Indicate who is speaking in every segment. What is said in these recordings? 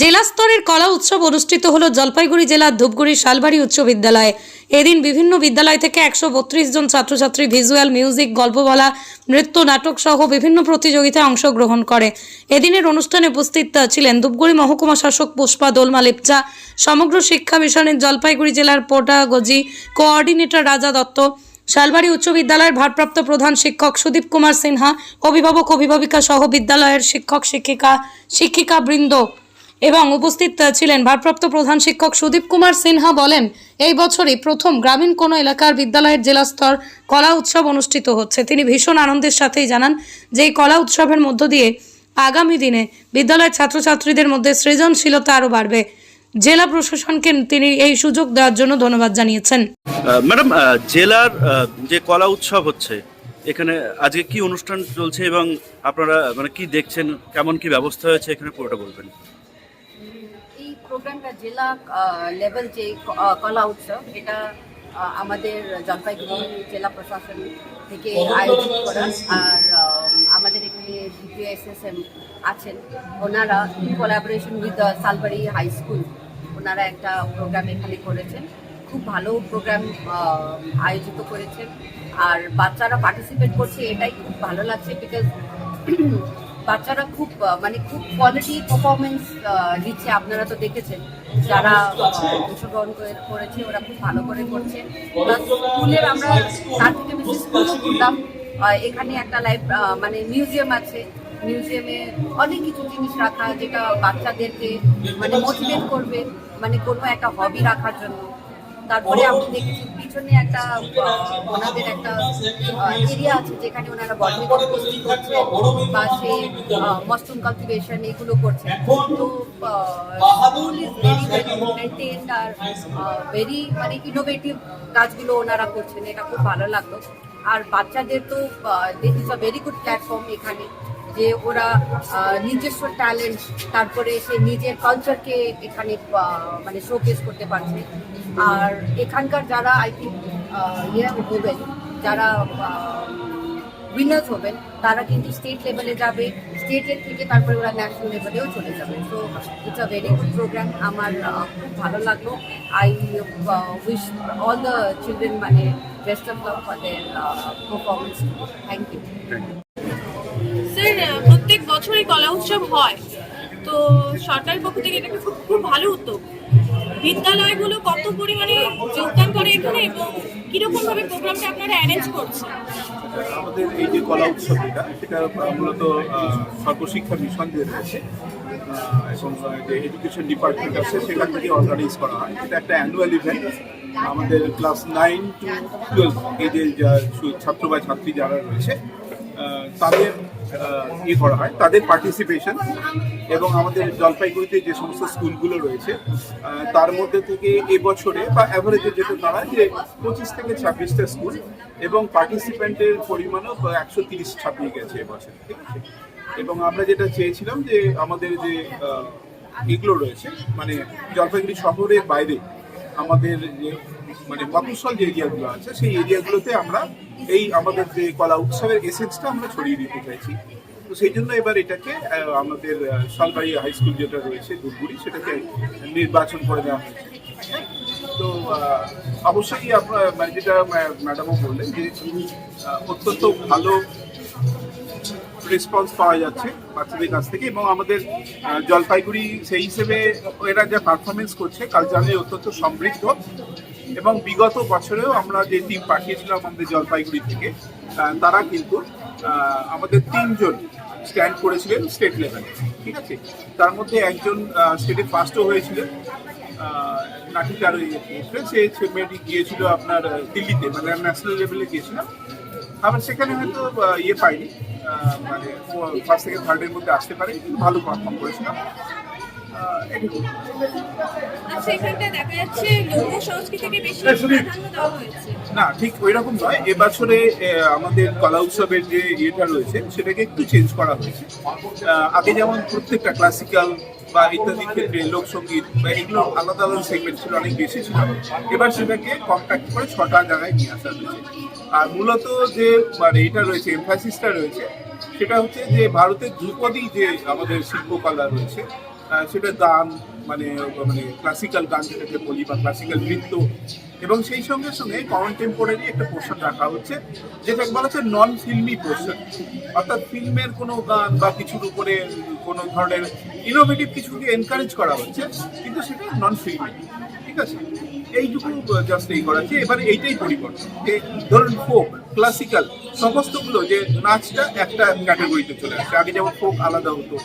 Speaker 1: জেলা স্তরের কলা উৎসব অনুষ্ঠিত হল জলপাইগুড়ি জেলার ধূপগুড়ি শালবাড়ি উচ্চ বিদ্যালয়ে। এদিন বিভিন্ন বিদ্যালয় থেকে একশো বত্রিশ জন ছাত্রছাত্রী ভিজুয়াল মিউজিক, গল্প বলা, নৃত্য, নাটক সহ বিভিন্ন প্রতিযোগিতায় অংশগ্রহণ করে। এদিনের অনুষ্ঠানে উপস্থিত ছিলেন ধূপগুড়ি মহকুমা শাসক পুষ্পা দোলমা লেপচা, সমগ্র শিক্ষা মিশনের জলপাইগুড়ি জেলার পোটাগজি কোঅর্ডিনেটর রাজা দত্ত, শালবাড়ি উচ্চ বিদ্যালয়ের ভারপ্রাপ্ত প্রধান শিক্ষক সুদীপ কুমার সিনহা, অভিভাবক, অভিভাবিকা সহ বিদ্যালয়ের শিক্ষক, শিক্ষিকা শিক্ষিকা বৃন্দ এবং উপস্থিত ছিলেন ভারপ্রাপ্ত প্রধান শিক্ষক সুদীপ কুমার সিনহা বলেন, এই বছরই প্রথম গ্রামীণ কোনো এলাকার বিদ্যালয়ের জেলা স্তর কলা উৎসব অনুষ্ঠিত হচ্ছে। তিনি ভীষণ আনন্দের সাথেই জানান যে, এই কলা উৎসবের মধ্য দিয়ে আগামী দিনে বিদ্যালয়ের ছাত্রছাত্রীদের মধ্যে সৃজনশীলতা আরও বাড়বে। জেলা প্রশাসনকে তিনি এই সুযোগ দেওয়ার জন্য ধন্যবাদ জানিয়েছেন।
Speaker 2: ম্যাডাম জেলার যে কলা উৎসব হচ্ছে, এখানে আজকে কি অনুষ্ঠান চলছে এবং আপনারা মানে কি দেখছেন, কেমন কি ব্যবস্থা হয়েছে, এখানে পুরোটা বলবেন।
Speaker 3: এই জেলা লেভেল যে কলা উৎসব এটা আমাদের জলপাইগুড়ি জেলা প্রশাসন থেকে আয়োজিত করা। আর আমাদের এখানে ডিপিএসএসএম আছেন। ওনারা in collaboration with Salbari high school ওনারা একটা প্রোগ্রাম এখানে করেছেন। খুব ভালো প্রোগ্রাম আয়োজিত করেছেন। আর বাচ্চারা পার্টিসিপেট করছে এটাই খুব ভালো লাগছে বিকজ বাচ্চারা খুব মানে খুব কোয়ালিটি পারফরমেন্স দিচ্ছে। আপনারা তো দেখেছেন, যারা অংশগ্রহণ করে- করেছে, ওরা খুব ভালো করে করছে। স্কুলের আমরা তার থেকে বেশি স্কুল করলাম এখানে একটা লাইভ মানে মিউজিয়াম আছে। মিউজিয়ামে অনেক কিছু জিনিস রাখা, যেটা বাচ্চাদেরকে মানে মোটিভেট করবে মানে কোনো একটা হবি রাখার জন্য। তারপরে আমি দেখেছি পিছনে একটা ওনাদের একটা এরিয়া আছে যেখানে ওনারা বটনি কম্পোস্টিং করছে বা সে মাশরুম কালটিভেশন এগুলো করছে। তো ভেরি আর ভেরি মানে ইনোভেটিভ কাজগুলো ওনারা করছেন, এটা খুব ভালো লাগল। আর বাচ্চাদের তো this is a very good platform এখানে, যে ওরা নিজস্ব ট্যালেন্ট তারপরে সে নিজের কালচারকে এখানে মানে শোকেস করতে পারছে। আর এখানকার যারা আই থিঙ্ক ইয়ে হবেন, যারা উইনার্স হবেন, তারা কিন্তু স্টেট লেভেলে যাবে স্টেটের থেকে তারপরে ওরা ন্যাশনাল লেভেলেও চলে যাবে। So it's a very good programme আমার খুব ভালো লাগল। I wish all the children মানে best of love for their performance thank you
Speaker 4: sir প্রত্যেক বছরই কলা উৎসব হয়। তো সরকারের পক্ষ থেকে এটা খুব খুব ভালো উদ্যোগ। বিদ্যালয়গুলো কত পরিমাণে যোগদান করে এখানে এবং কীরকম ভাবে প্রোগ্রামটা আপনারা অ্যারেঞ্জ করছেন?
Speaker 5: আমাদের এই যে কলা উৎসব যেটা সেটা মূলত সর্বশিক্ষা মিশন যে রয়েছে। এবং যে এডুকেশন ডিপার্টমেন্ট আছে, সেখান থেকে অর্গানাইজ করা হয়। এটা একটা অ্যানুয়াল ইভেন্ট আমাদের ক্লাস নাইন টু টুয়েলভ এই যে ছাত্র বা ছাত্রী যারা রয়েছে তাদের ইয়ে করা হয়, তাদের পার্টিসিপেশন এবং আমাদের জলপাইগুড়িতে যে সমস্ত স্কুলগুলো রয়েছে তার মধ্যে থেকে এবছরে বা অ্যাভারেজে যেটা দাঁড়ায় যে পঁচিশ থেকে ছাব্বিশটা স্কুল এবং পার্টিসিপেন্টের পরিমাণও একশো তিরিশ ছাপিয়ে গেছে এবছর, ঠিক আছে? এবং আমরা যেটা চেয়েছিলাম যে আমাদের যে এগুলো রয়েছে মানে জলপাইগুড়ি শহরের বাইরে আমাদের যে মানে মফস্বল যে এরিয়াগুলো আছে, সেই এরিয়াগুলোতে আমরা এই আমাদের যে কলা উৎসবের এসেন্সটা আমরা ছড়িয়ে দিতে চাইছি। তো সেই জন্য এবার এটাকে আমাদের সরকারি হাই স্কুল যেটা রয়েছে, ধূপগুড়ি, সেটাকে নির্বাচন করে দেওয়া হয়েছে। তো অবশ্যই আপনার মানে যেটা ম্যাডামও বললেন যে অত্যন্ত ভালো রেসপন্স পাওয়া যাচ্ছে বাচ্চাদের কাছ থেকে এবং আমাদের জলপাইগুড়ি সেই হিসেবে এরা যা পারফরমেন্স করছে কালচারে অত্যন্ত সমৃদ্ধ। এবং বিগত বছরেও আমরা যে টিম পাঠিয়েছিলাম আমাদের জলপাইগুড়ি থেকে তারা কিন্তু আমাদের তিনজন স্ট্যান্ড করেছিলেন স্টেট লেভেলে ঠিক আছে? তার মধ্যে একজন স্টেটে ফার্স্টও হয়েছিলেন ইয়েতে, সে মেয়েটি গিয়েছিল আপনার দিল্লিতে মানে ন্যাশনাল লেভেলে গিয়েছিলাম। আবার সেখানে হয়তো ইয়ে পাইনি মানে ফার্স্ট থেকে থার্ডের মধ্যে আসতে পারে কিন্তু ভালো পারফর্ম করেছিলাম
Speaker 4: আচ্ছা এখানটায় দেখা যাচ্ছে লোক সংস্কৃতিকে বেশি প্রাধান্য দেওয়া হয়েছে।
Speaker 5: না ঠিক ওই রকম নয়। এবছরে আমাদের কলা উৎসবের যে ইয়েটা রয়েছে সেটাকে একটু চেঞ্জ করা হয়েছে। আগে যেমন প্রত্যেকটা ক্লাসিক্যাল বা ইত্যাদি ক্ষেত্রে লোকসঙ্গীত বা এগুলো আলাদা আলাদা সেগমেন্ট ছিল অনেক বেশি ছিল। এবার সেটাকে কম্প্যাক্ট করে ছটা জায়গায় নিয়ে আসা হয়েছে। আর মূলত যে মানে এটা রয়েছে এমফাসিসটা রয়েছে সেটা হচ্ছে যে ভারতের ধ্রুপদী যে আমাদের শিল্পকলা রয়েছে সেটা গান মানে মানে ক্লাসিক্যাল গান যেটাকে বলি বা ক্লাসিক্যাল নৃত্য। এবং সেই সঙ্গে সঙ্গে কন্টেম্পোরারি একটা পোশাক রাখা হচ্ছে যেটা বলা হচ্ছে নন ফিল্মি পোশাক অর্থাৎ ফিল্মের কোনো গান বা কিছুর উপরে কোনো ধরনের ইনোভেটিভ কিছুকে এনকারেজ করা হচ্ছে, কিন্তু সেটা নন ফিল্মি ঠিক আছে? এইটুকু জাস্ট এই করা হচ্ছে। এবার এইটাই পরিবর্তন। যে ধরুন ফোক ক্লাসিক্যাল সমস্তগুলো যে নাচটা একটা ক্যাটাগরিতে চলে আসছে আগে যেমন ফোক আলাদা হতো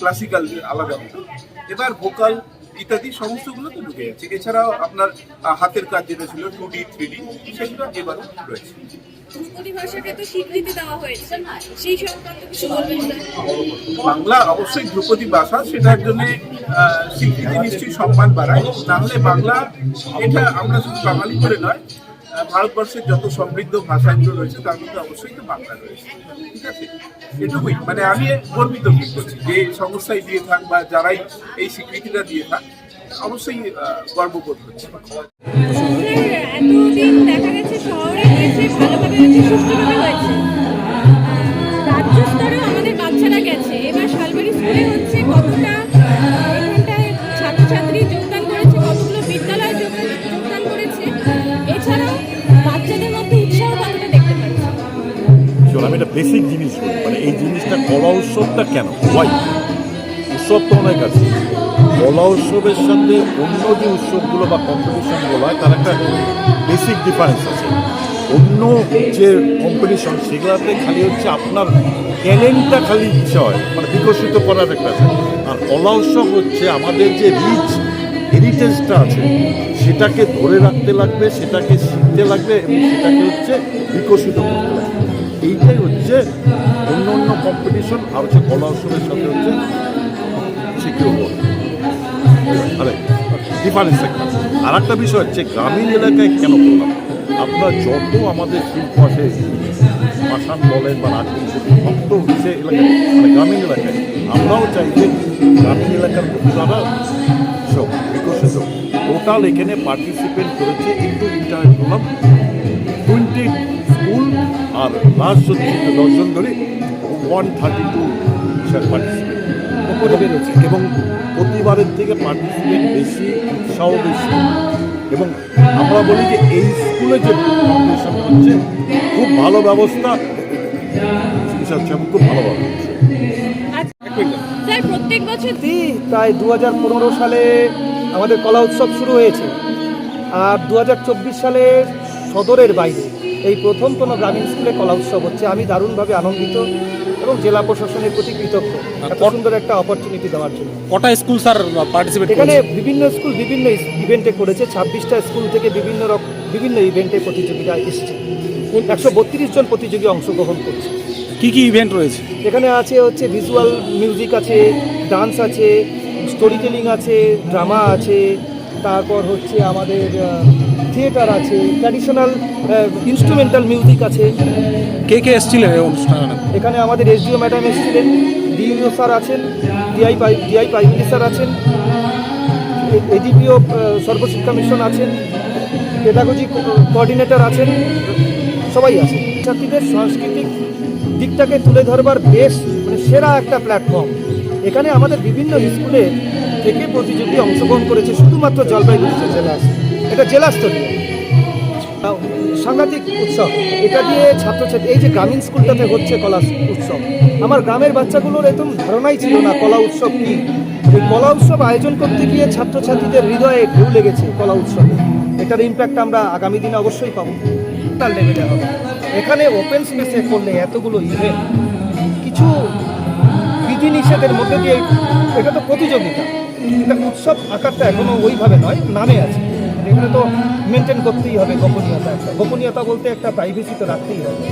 Speaker 5: ক্লাসিক্যাল আলাদা হতো, এবার ভোকাল ইত্যাদি সমস্তগুলো তো ঢুকে যাচ্ছে। এছাড়াও আপনার হাতের কাজ যেটা ছিল টু ডি থ্রি ডি সেগুলো এবারও রয়েছে। বাংলা অবশ্যই ধ্রুপদী ভাষা সেটার জন্য স্বীকৃতি নিশ্চয়ই সম্মান বাড়ায়। না হলে বাংলা, এটা আমরা শুধু বাঙালি করে নয় ভারতবর্ষের যত সমৃদ্ধ ভাষাগুলো রয়েছে, তার মধ্যে অবশ্যই তো বাংলা রয়েছে। ঠিক আছে? এটুকুই। মানে আমি গর্বিত ফিল করছি যে সংস্থায় দিয়ে থাক বা যারাই এই স্বীকৃতিটা দিয়ে থাক, অবশ্যই গর্ববোধ হচ্ছে
Speaker 4: এতদিন দেখা গেছে শহরে হয়েছে ভালোভাবে হয়েছে সুষ্ঠুভাবে হয়েছে। রাজ্য স্তরেও আমাদের বাচ্চারা গেছে। এবার শালবাড়ি স্কুলে হচ্ছে কতটা, এখানটায় ছাত্রছাত্রী যোগদান করেছে, কতগুলো বিদ্যালয় যোগ- যোগদান করেছে। এছাড়াও বাচ্চাদের মধ্যে উৎসাহ কতটা দেখতে পাচ্ছি?
Speaker 6: আমি একটা বেসিক জিনিস মানে এই জিনিসটা কলা উৎসবটা কেন? ওয়াই উৎসব তো অনেক আছে। কলা উৎসবের সাথে অন্য যে উৎসবগুলো বা কম্পিটিশনগুলো হয়, তার একটা বেসিক ডিফারেন্স আছে। অন্য যে কম্পিটিশন সেগুলোতে খালি হচ্ছে আপনার ট্যালেন্টটা খালি ইচ্ছা হয় মানে বিকশিত করার একটা আছে। আর কলা উৎসব হচ্ছে আমাদের যে রিচ হেরিটেজটা আছে, সেটাকে ধরে রাখতে লাগবে, সেটাকে শিখতে লাগবে এবং সেটাকে হচ্ছে বিকশিত করতে লাগবে। এইটাই হচ্ছে অন্য অন্য কম্পিটিশন আর হচ্ছে কলা উৎসবের সাথে হচ্ছে সিকিউর আরে ডিফারেন্স আর একটা বিষয় হচ্ছে, গ্রামীণ এলাকায় কেন করলাম আপনার যত আমাদের শিল্প আছে পাষাণ বলেন বা রাজনীতি ভক্ত হচ্ছে এলাকায় মানে গ্রামীণ এলাকায়। আমরাও চাই যে গ্রামীণ এলাকার প্রতিভারা সব, বিকশিত টোটাল এখানে পার্টিসিপেট করেছে কিন্তু ইন্টার করলাম টোয়েন্টি স্কুল আর লাস্ট হচ্ছে দশজন ধরে ওয়ান থার্টি টু পার্টিসিপেট উপরে বেড়েছে এবং প্রতিবারের থেকে পার্টিসিপেট বেশি উৎসাহ বেশি। এবং আমরা বলি যে এই স্কুলে যে হচ্ছে খুব ভালো ব্যবস্থা। খুব ভালো ব্যবস্থা।
Speaker 4: প্রত্যেক বছর
Speaker 7: প্রায় দু হাজার পনেরো সালে আমাদের কলা উৎসব শুরু হয়েছে। আর দু হাজার চব্বিশ সালে সদরের বাইরে। এই প্রথম কোনো গ্রামীণ স্কুলে কলা উৎসব হচ্ছে। আমি দারুণভাবে আনন্দিত এবং জেলা প্রশাসনের প্রতি কৃতজ্ঞ এত সুন্দর একটা অপরচুনিটি দেওয়ার জন্য।
Speaker 8: কটা স্কুল স্যার পার্টিসিপেট
Speaker 7: এখানে বিভিন্ন স্কুল বিভিন্ন ইভেন্টে করেছে। ছাব্বিশটা স্কুল থেকে বিভিন্ন রকম বিভিন্ন ইভেন্টে প্রতিযোগিতা এসছে। একশো বত্রিশ জন প্রতিযোগী অংশগ্রহণ করছে।
Speaker 8: কি কি ইভেন্ট রয়েছে?
Speaker 7: এখানে আছে হচ্ছে ভিজুয়াল মিউজিক আছে ডান্স আছে স্টোরি টেলিং আছে ড্রামা আছে তারপর হচ্ছে আমাদের থিয়েটার আছে ট্র্যাডিশনাল ইনস্ট্রুমেন্টাল মিউজিক আছে।
Speaker 8: কে কে এসেছিলেন এই অনুষ্ঠানে?
Speaker 7: এখানে আমাদের এস এসডিও ম্যাডাম এসেছিলেন ডিইও স্যার আছেন ডিআই পাই ডিআই প্রাইমারি স্যার আছেন এডিপিও সর্বশিক্ষা মিশন আছেন পেডাগজি কোঅর্ডিনেটর আছেন সবাই আছে ছাত্রীদের সাংস্কৃতিক দিকটাকে তুলে ধরবার বেশ মানে সেরা একটা প্ল্যাটফর্ম এখানে আমাদের বিভিন্ন স্কুলে থেকে প্রতিযোগী অংশগ্রহণ করেছে শুধুমাত্র জলপাইগুড়ি জেলা এটা জেলা স্তরীয় সাংঘাতিক উৎসব। এটা দিয়ে ছাত্রছাত্রী এই যে গ্রামীণ স্কুলটাতে হচ্ছে কলা উৎসব। আমার গ্রামের বাচ্চাগুলোর একদম ধারণাই ছিল না কলা উৎসব কী। এই কলা উৎসব আয়োজন করতে গিয়ে ছাত্রছাত্রীদের হৃদয়ে ঢেউ লেগেছে কলা উৎসবে। এটার ইম্প্যাক্ট আমরা আগামী দিনে অবশ্যই পাবো। তার লেভেলে হবে। এখানে ওপেন স্পেসে করলে এতগুলো ইভেন্ট কিছু বিধিনিষেধের মধ্যে দিয়ে এটা তো প্রতিযোগিতা। এটা উৎসব আকারটা এখনও ওইভাবে নয়, নামে আছে। এখানে তো মেনটেন করতেই হবে গোপনীয়তা একটা গোপনীয়তা বলতে একটা প্রাইভেসি তো রাখতেই হবে।